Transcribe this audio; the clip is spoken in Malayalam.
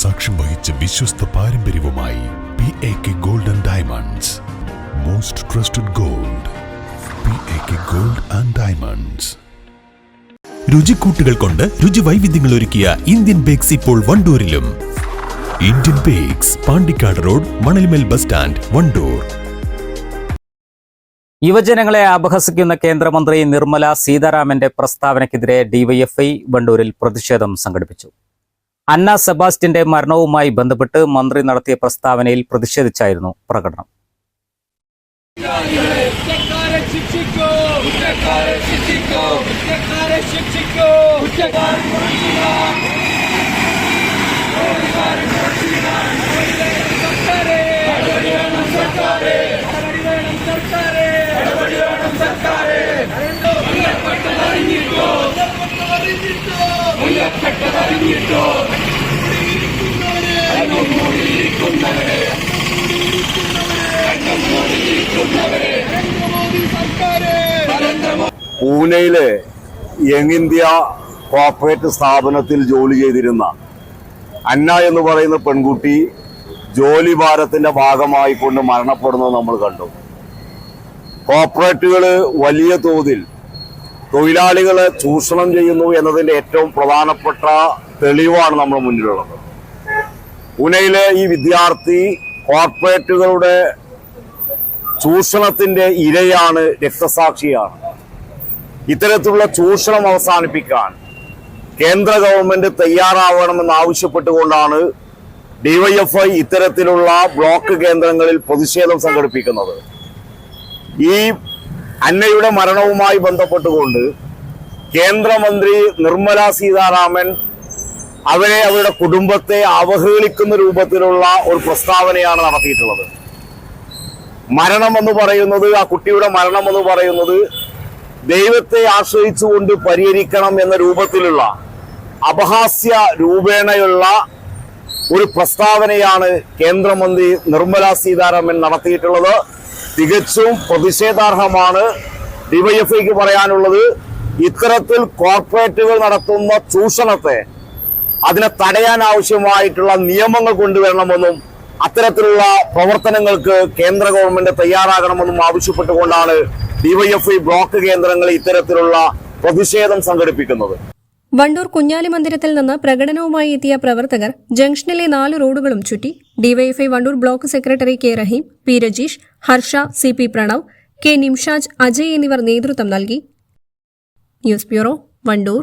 സാക്ഷ്യം വഹിച്ച വിശ്വസ്ത പാരമ്പര്യവുമായി P A K gold and diamonds most trusted gold P A K gold and diamonds രുചിക്കൂട്ടുകൾ കൊണ്ട് രുചി വൈവിധ്യങ്ങൾ ഒരുക്കിയ ഇന്ത്യൻ ബേക്സ് ഇപ്പോൾ വണ്ടൂരിലും. Indian bakes Pandikkad road Manalmel bus stand Wandoor. യുവജനങ്ങളെ അപഹസിക്കുന്ന കേന്ദ്രമന്ത്രി നിർമ്മല സീതാരാമന്റെ പ്രസ്താവനയ്ക്കെതിരെ ഡിവൈഎഫ്ഐ വണ്ടൂരിൽ പ്രതിഷേധം സംഘടിപ്പിച്ചു. അന്ന സെബാസ്റ്റ്യന്റെ മരണവുമായി ബന്ധപ്പെട്ട് മന്ത്രി നടത്തിയ പ്രസ്താവനയിൽ പ്രതിഷേധിച്ചായിരുന്നു പ്രകടനം ശിക്ഷിക്കൂ പൂനെയിലെ യങ് ഇന്ത്യ കോർപ്പറേറ്റ് സ്ഥാപനത്തിൽ ജോലി ചെയ്തിരുന്ന അന്ന എന്ന് പറയുന്ന പെൺകുട്ടി ജോലി ഭാരത്തിന്റെ ഭാഗമായിക്കൊണ്ട് മരണപ്പെടുന്നത് നമ്മൾ കണ്ടു. കോർപ്പറേറ്റുകൾ വലിയ തോതിൽ തൊഴിലാളികളെ ചൂഷണം ചെയ്യുന്നു എന്നതിന്റെ ഏറ്റവും പ്രധാനപ്പെട്ട തെളിവാണ് നമ്മുടെ മുന്നിലുള്ളത്. പൂനെയിലെ ഈ വിദ്യാർത്ഥി കോർപ്പറേറ്റുകളുടെ ചൂഷണത്തിന്റെ ഇരയാണ് രക്തസാക്ഷിയാണ്. ഇത്തരത്തിലുള്ള ചൂഷണം അവസാനിപ്പിക്കാൻ കേന്ദ്ര ഗവൺമെന്റ് തയ്യാറാവണമെന്ന് ആവശ്യപ്പെട്ടുകൊണ്ടാണ് ഡിവൈഎഫ്ഐ ഇത്തരത്തിലുള്ള ബ്ലോക്ക് കേന്ദ്രങ്ങളിൽ പ്രതിഷേധം സംഘടിപ്പിക്കുന്നത്. ഈ അന്നയുടെ മരണവുമായി ബന്ധപ്പെട്ടുകൊണ്ട് കേന്ദ്രമന്ത്രി നിർമ്മല സീതാരാമൻ അവരെ അവരുടെ കുടുംബത്തെ അവഹേളിക്കുന്ന രൂപത്തിലുള്ള ഒരു പ്രസ്താവനയാണ് നടത്തിയിട്ടുള്ളത്. മരണം എന്ന് പറയുന്നത് ആ കുട്ടിയുടെ മരണം എന്ന് പറയുന്നത് ദൈവത്തെ ആശ്രയിച്ചുകൊണ്ട് പരിഹരിക്കണം എന്ന രൂപത്തിലുള്ള അപഹാസ്യ രൂപേണയുള്ള ഒരു പ്രസ്താവനയാണ് കേന്ദ്രമന്ത്രി നിർമ്മല സീതാരാമൻ നടത്തിയിട്ടുള്ളത്. തികച്ചും പ്രതിഷേധാർഹമാണ്. ഡിവൈഎഫ്ഐക്ക് പറയാനുള്ളത് ഇത്തരത്തിൽ കോർപ്പറേറ്റുകൾ നടത്തുന്ന ചൂഷണത്തെ അതിനെ തടയാൻ ആവശ്യമായിട്ടുള്ള നിയമങ്ങൾ കൊണ്ടുവരണമെന്നും അത്തരത്തിലുള്ള പ്രവർത്തനങ്ങൾക്ക് കേന്ദ്ര ഗവൺമെന്റ് തയ്യാറാകണമെന്നും ആവശ്യപ്പെട്ടുകൊണ്ടാണ് ഡിവൈഎഫ്ഐ ബ്ലോക്ക് കേന്ദ്രങ്ങളിൽ ഇത്തരത്തിലുള്ള പ്രതിഷേധം സംഘടിപ്പിക്കുന്നത്. വണ്ടൂർ കുഞ്ഞാലി മന്ദിരത്തിൽ നിന്ന് പ്രകടനവുമായി എത്തിയ പ്രവർത്തകർ ജംഗ്ഷനിലെ നാല് റോഡുകളും ചുറ്റി DYFI Wandoor block secretary K Raheem P Rajeesh Harsha C P Pranav K Nimshaj Ajay എന്നിവർ നേതൃത്വം നൽകി. News bureau Wandoor.